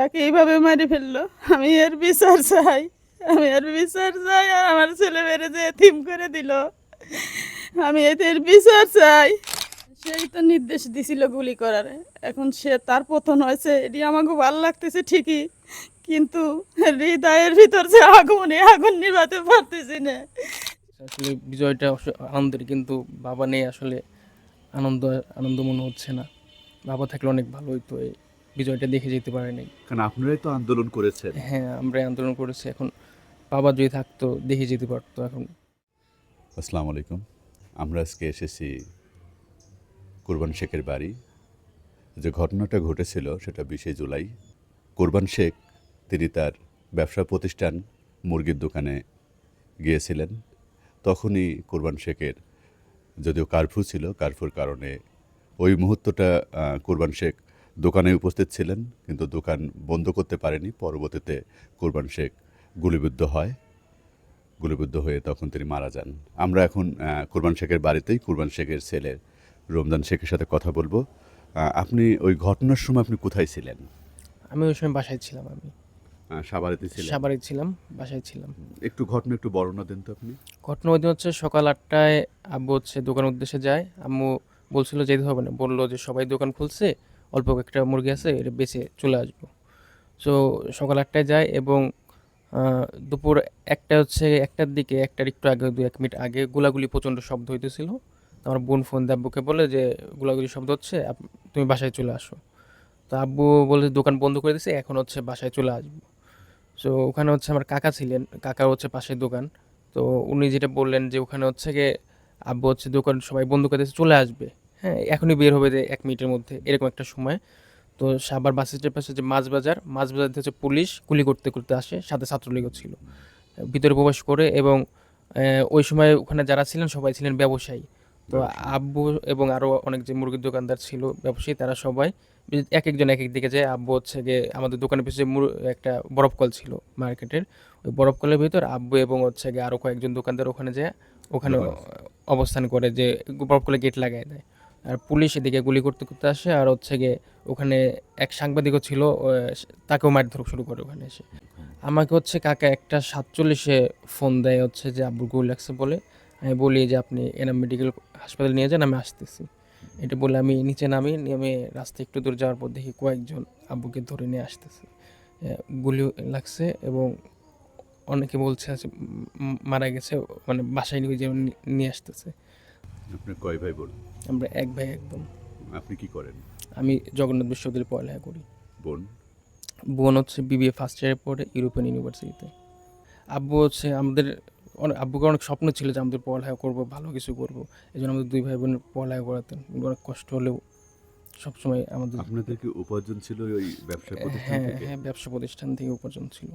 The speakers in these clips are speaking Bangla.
তাকে এইভাবে মারি ফেলল। আমি এর বিচার চাই। আমি এর বিচার চাই আর আমার ছেলে মেরে যে থিম করে দিল। আমি এদের বিচার চাই। সেই তো নির্দেশ দিছিল গুলি করার। এখন সে তার পতন হয়েছে, এটি আমাকে ভালো লাগতেছে ঠিকই। কিন্তু হৃদয়ের ভিতর যে আগুন আগুন নিভাতে পারতেছি না। আসলে বিজয়টা আনন্দের, কিন্তু বাবা নেই আসলে। আনন্দ আনন্দ মনে হচ্ছে না। বাবা থাকলে অনেক ভালো হইতো এই বিজয়টা দেখে যেতে পারে নাই। কারণ আপনারাই তো আন্দোলন করেছেন। হ্যাঁ আমরা আন্দোলন করেছি। এখন বাবা যদি থাকতো দেখে যেতে পারতো এখন। আসসালামু আলাইকুম। আমরা আজকে এসেছি কোরবান শেখের বাড়ি। যে ঘটনাটা ঘটেছিল সেটা বিশে জুলাই। কোরবান শেখ তিনি তার ব্যবসা প্রতিষ্ঠান মুরগির দোকানে গিয়েছিলেন। তখনই কোরবান শেখের যদিও কারফিউ ছিল কারফিউর কারণে ওই মুহূর্তটা কোরবান শেখ দোকানে উপস্থিত ছিলেন কিন্তু দোকান বন্ধ করতে পারেনি। পরবর্তীতে কোরবান শেখ গুলিবিদ্ধ হয়। গুলিবিদ্ধ হয়ে তখন তিনি মারা যান। আমরা এখন কোরবান শেখের বাড়িতেই কোরবান শেখের ছেলে রমজান শেখের সাথে কথা বলব। আপনি ওই ঘটনার সময় আপনি কোথায় ছিলেন? আমি ওই সময় বাসায় ছিলাম আমি। আহ, সাভারেতে ছিলেন? ছিলাম বাসায় ছিলাম। একটু ঘটনা একটু বর্ণনা দেন তো আপনি। ঘটনা ওই দিন হচ্ছে সকাল আটটায় আব্বু হচ্ছে দোকানের উদ্দেশ্যে যায়। আম্মু বলছিল যেতে হবে না বলল যে সবাই দোকান খুলছে অল্প একটা মুরগি আছে, এটা বেঁচে চলে আসব। সো সকাল আটটায় যায় এবং দুপুর একটা হচ্ছে একটার দিকে, একটার একটু আগে দু এক মিনিট আগে গোলাগুলি প্রচণ্ড শব্দ হইতেছিল। আমার বোন ফোন দিয়ে আব্বুকে বলে যে, গোলাগুলি শব্দ হচ্ছে তুমি বাসায় চলে আসো। তো আব্বু বলে, দোকান বন্ধ করে দিছে, এখন হচ্ছে বাসায় চলে আসব। সো ওখানে হচ্ছে আমার কাকা ছিলেন, কাকার হচ্ছে পাশের দোকান। তো উনি যেটা বললেন যে, ওখানে হচ্ছে গিয়ে আব্বু হচ্ছে দোকান সবাই বন্ধ করে দিয়েছে, চলে আসবে। হ্যাঁ এখনই বের হবে যে এক মিনিটের মধ্যে এরকম একটা সময়। তো সাবার বাস স্ট্যান্ডের পাশে যে মাছ বাজার মাছ বাজার থেকে হচ্ছে পুলিশ গুলি করতে করতে আসে সাথে ছাত্রলীগও ছিল। ভিতরে প্রবেশ করে এবং ওই সময় ওখানে যারা ছিলেন সবাই ছিলেন ব্যবসায়ী। তো আব্বু এবং আরও অনেক যে মুরগির দোকানদার ছিল ব্যবসায়ী তারা সবাই এক একজন এক এক দিকে যায়। আব্বু হচ্ছে গিয়ে আমাদের দোকানের পিছনে মুর- একটা বরফ কল ছিল মার্কেটের। ওই বরফ কলের ভিতর আব্বু এবং হচ্ছে গিয়ে আরও কয়েকজন দোকানদার ওখানে যায় ওখানে অবস্থান করে যে বরফ কলে গেট লাগায় দেয়। আর পুলিশ এদিকে গুলি করতে করতে আসে আর হচ্ছে গিয়ে ওখানে এক সাংবাদিকও ছিল তাকেও মারধর শুরু করে ওখানে এসে। আমাকে হচ্ছে কাকা একটা সাতচল্লিশে ফোন দেয় হচ্ছে যে আব্বুর গুলি লাগছে বলে। আমি বলি যে আপনি এনাম মেডিকেল হাসপাতালে নিয়ে যান, আমি আসতেছি। এটা বলে আমি নিচে নামি নেমে রাস্তায় একটু দূর যাওয়ার পর দেখি কয়েকজন আব্বুকে ধরে নিয়ে আসতেছে। গুলি লাগছে এবং অনেকে বলছে মারা গেছে মানে বাসায় নিয়ে নিয়ে আসতেছে। আপনি কয় ভাই বোন? আমরা এক ভাই এক বোন। আপনি কি করেন? আমি জগন্নাথ বিশ্ববিদ্যালয়ে পড়ালেখা করি। বোন? বোন হচ্ছে বিবিএ ফার্স্ট ইয়ারে পড়ে ইউরোপিয়ান ইউনিভার্সিটিতে আব্বু হচ্ছে আমাদের অনেক আব্বুকে অনেক স্বপ্ন ছিল যে আমাদের পড়ালেখা করব ভালো কিছু করব। এই জন্য আমাদের দুই ভাই বোনের পড়ালেখা করাতেন। অনেক কষ্ট হলেও সবসময় আমাদের আপনাদের কি উপার্জন ছিল ওই ব্যবসা প্রতিষ্ঠান হ্যাঁ হ্যাঁ ব্যবসা প্রতিষ্ঠান থেকে উপার্জন ছিল।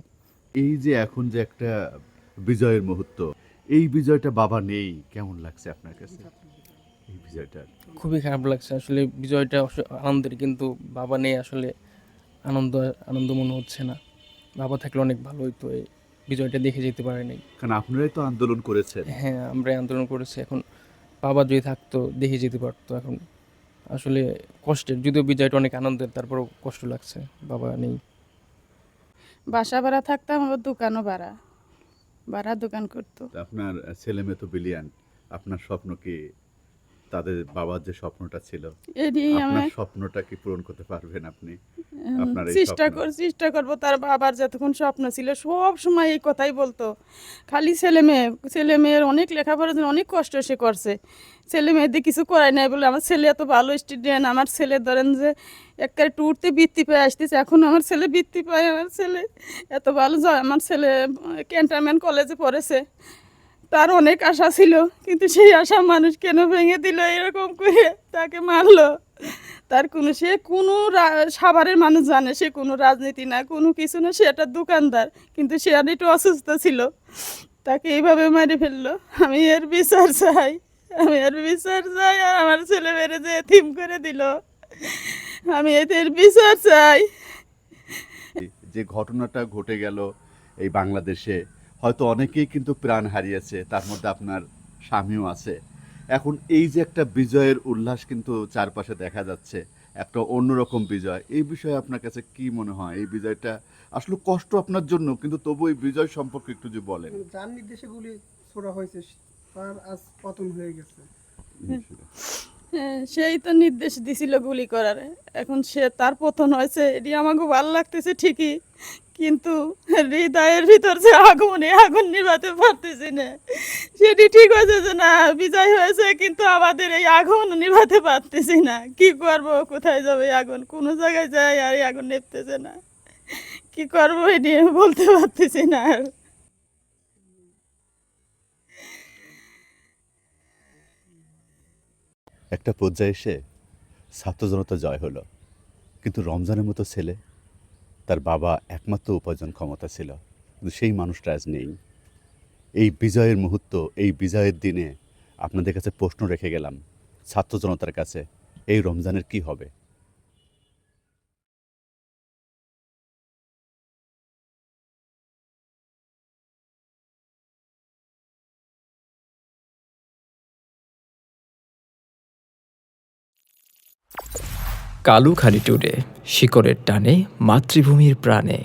এই যে এখন যে একটা বিজয়ের মুহূর্ত এই বিজয়টা বাবা নেই কেমন লাগছে আপনার কাছে? এই বিজয়টা? খুবই খারাপ লাগছে। আসলে বিজয়টা আনন্দের কিন্তু বাবা নেই আসলে আনন্দ আনন্দ মনে হচ্ছে না। বাবা থাকলে অনেক ভালো হইতো এই বিজয়টা দেখে যেতে পারে নাই। কারণ আপনারাই তো আন্দোলন করেছেন। হ্যাঁ আমরা আন্দোলন করেছি। এখন বাবা যদি থাকতো দেখে যেতে পারতো। এখন আসলে কষ্টের যদিও বিজয়টা অনেক আনন্দের তারপরেও কষ্ট লাগছে। বাবা নেই। বাসা ভাড়া থাকতাম আবার দোকানও ভাড়া। ভাড়া দোকান করতো। আপনার ছেলে মেয়ে তো বিলিয়ান আপনার স্বপ্ন কি তাদের বাবার যে স্বপ্নটা ছিল আপনার স্বপ্নটা কি পূরণ করতে পারবেন আপনি? চেষ্টা কর চেষ্টা করব তার বাবার যতক্ষণ স্বপ্ন ছিল সব সময় এই কথাই বলতো। খালি ছেলে মেয়ে ছেলে মেয়ের অনেক লেখাপড়ার জন্য অনেক কষ্ট সে করছে। ছেলে মেয়েদের কিছু করায় নাই বলে আমার ছেলে এত ভালো স্টুডেন্ট আমার ছেলে ধরেন যে একটা ট্যুরতে বৃত্তি পেয়ে আসতেছে এখন আমার ছেলে বৃত্তি পায় আমার ছেলে এত ভালো যায় আমার ছেলে ক্যান্টনমেন্ট কলেজে পড়েছে। তার অনেক আশা ছিল, কিন্তু সেই আশা মানুষ কেন ভেঙে দিল, এরকম করে তাকে মারলো। তার কোনো, সে কোনো সাভারের মানুষ জানে, সে কোনো রাজনীতি না, কোনো কিছু না, সে একটা দোকানদার, কিন্তু সে আর একটু অসুস্থ ছিল। তাকে এইভাবে মেরে ফেলল। আমি এর বিচার চাই, আমি এর বিচার চাই, আর আমার ছেলে মেরে যে থিম করে দিল, আমি এদের বিচার চাই। যে ঘটনাটা ঘটে গেল এই বাংলাদেশে হয়তো অনেকেই কিন্তু প্রাণ হারিয়েছে তার মধ্যে আপনার স্বামীও আছে। এখন এই যে একটা বিজয়ের উল্লাস কিন্তু চারপাশে দেখা যাচ্ছে একটা অন্যরকম বিজয়। এই বিষয়ে আপনার কাছে কি মনে হয়? এই বিজয়টা আসলে কষ্ট আপনার জন্য কিন্তু তবু এই বিজয় সম্পর্কে একটু যদি বলেন। যার নির্দেশে গুলি ছোড়া হয়েছে তার আজ পতন হয়ে গেছে। হ্যাঁ, সেই তো নির্দেশ দিছিল গুলি করার। এখন সে তার পতন হয়েছে এটি আমাকে ভালো লাগতেছে ঠিকই। কিন্তু হৃদয়ের ভিতর যে আগুন এই আগুন নিভাতে পারতেছি না। সেটি ঠিক হয়েছে যে না, বিজয় হয়েছে, কিন্তু আমাদের এই আগুন নিভাতে পারতেছি না। কি করব, কোথায় যাবে আগুন? কোনো জায়গায় যাই আর এই আগুন নিভতেছে না। কি করব এটি বলতে পারতেছি না আর। একটা পর্যায়ে এসে ছাত্র জনতা জয় হলো। কিন্তু রমজানের মতো ছেলে তার বাবা একমাত্র উপার্জন ক্ষমতা ছিল। কিন্তু সেই মানুষটা আজ নেই। এই বিজয়ের মুহূর্ত, এই বিজয়ের দিনে আপনাদের কাছে প্রশ্ন রেখে গেলাম, ছাত্র জনতার কাছে, এই রমজানের কি হবে? কালুখালী টুডে শিকড়ের টানে মাতৃভূমির প্রাণে।